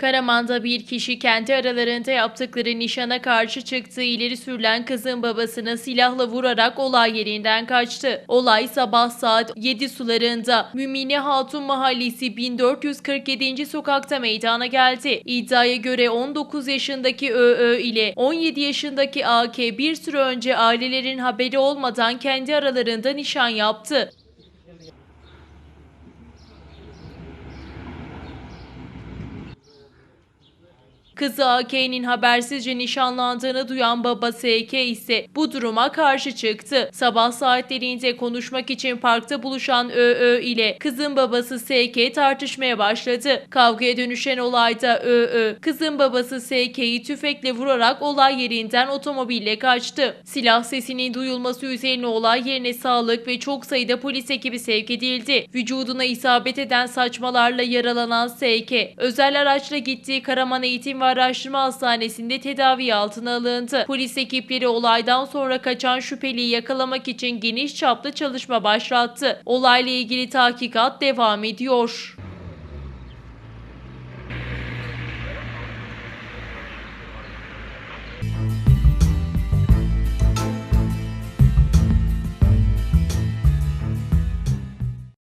Karaman'da bir kişi kendi aralarında yaptıkları nişana karşı çıktığı ileri sürülen kızın babasını silahla vurarak olay yerinden kaçtı. Olay sabah saat 7 sularında Mümine Hatun Mahallesi 1447. sokakta meydana geldi. İddiaya göre 19 yaşındaki ÖÖ ile 17 yaşındaki AK bir süre önce ailelerin haberi olmadan kendi aralarında nişan yaptı. Kızı AK'nin habersizce nişanlandığını duyan baba SK ise bu duruma karşı çıktı. Sabah saatlerinde konuşmak için parkta buluşan ÖÖ ile kızın babası SK tartışmaya başladı. Kavgaya dönüşen olayda ÖÖ, kızın babası SK'yi tüfekle vurarak olay yerinden otomobille kaçtı. Silah sesinin duyulması üzerine olay yerine sağlık ve çok sayıda polis ekibi sevk edildi. Vücuduna isabet eden saçmalarla yaralanan SK, özel araçla gittiği Karaman Eğitim ve Araştırma Hastanesi'nde tedavi altına alındı. Polis ekipleri olaydan sonra kaçan şüpheliyi yakalamak için geniş çaplı çalışma başlattı. Olayla ilgili tahkikat devam ediyor.